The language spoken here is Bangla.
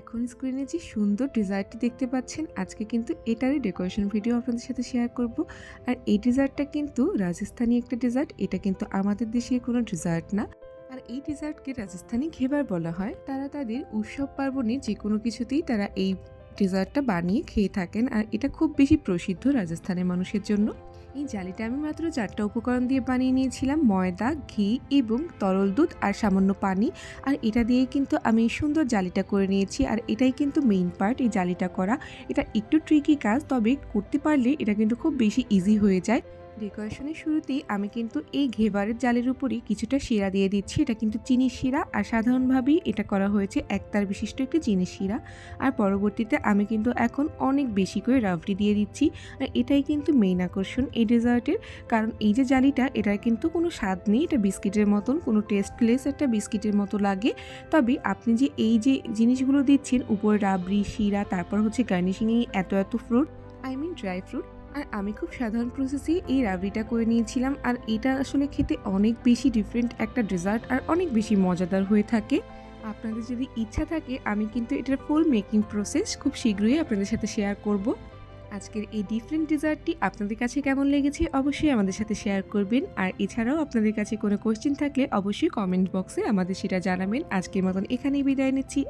এখন স্ক্রিনে যে সুন্দর ডিজার্টটি দেখতে পাচ্ছেন, আজকে কিন্তু এটারই ডেকোরেশন ভিডিও আপনাদের সাথে শেয়ার করব। আর এই ডিজার্টটা কিন্তু রাজস্থানী একটা ডিজার্ট এটা কিন্তু আমাদের দেশে কোনো ডিজার্ট না। আর এই ডিজার্টকে রাজস্থানী ঘেবার বলা হয়। তারা তাদের উৎসব পার্বণে যে কোনো কিছুতেই তারা এই ডিজার্টটা বানিয়ে খেয়ে থাকেন আর এটা খুব বেশি প্রসিদ্ধ রাজস্থানের মানুষের জন্য। এই জালিটা আমি মাত্র চারটা উপকরণ দিয়ে বানিয়ে নিয়েছিলাম, ময়দা, ঘি এবং তরল দুধ আর সামান্য পানি। আর এটা দিয়ে কিন্তু আমি সুন্দর জালিটা করে নিয়েছি আর এটাই কিন্তু মেইন পার্ট এই জালিটা করা। এটা একটু ট্রিকি কাজ, তবে করতে পারলে এটা কিন্তু খুব বেশি ইজি হয়ে যায়। ডেকোরেশনের শুরুতেই আমি কিন্তু এই ঘেবারের জালের উপরই কিছুটা শিরা দিয়ে দিচ্ছি। এটা কিন্তু চিনির শিরা আর সাধারণভাবেই এটা করা হয়েছে একতার বিশিষ্ট একটি চিনির শিরা। আর পরবর্তীতে আমি কিন্তু এখন অনেক বেশি করে রাবড়ি দিয়ে দিচ্ছি। আর এটাই কিন্তু মেইন আকর্ষণ এই ডেজার্টের কারণ এই যে জালিটা, এটার কিন্তু কোনো স্বাদ নেই। এটা বিস্কিটের মতন, কোনো টেস্টলেস একটা বিস্কিটের মতো লাগে। তবে আপনি যে এই যে জিনিসগুলো দিচ্ছেন, উপরে রাবড়ি, শিরা, তারপর হচ্ছে গার্নিশিংয়ে এত এত fruit I mean dry fruit আর আমি খুব সাধারণ প্রসেসেই এই রাবড়িটা করে নিয়েছিলাম। আর এটা আসলে খেতে অনেক বেশি ডিফারেন্ট একটা ডেজার্ট আর অনেক বেশি মজাদার হয়ে থাকে। আপনাদের যদি ইচ্ছা থাকে, আমি কিন্তু এটার ফুল মেকিং প্রসেস খুব শীঘ্রই আপনাদের সাথে শেয়ার করব। আজকের এই ডিফারেন্ট ডেজার্টটি আপনাদের কাছে কেমন লেগেছে অবশ্যই আমাদের সাথে শেয়ার করবেন। আর এছাড়াও আপনাদের কাছে কোনো কোয়েশ্চেন থাকলে অবশ্যই কমেন্ট বক্সে আমাদের সেটা জানাবেন। আজকের মতন এখানেই বিদায় নিচ্ছি।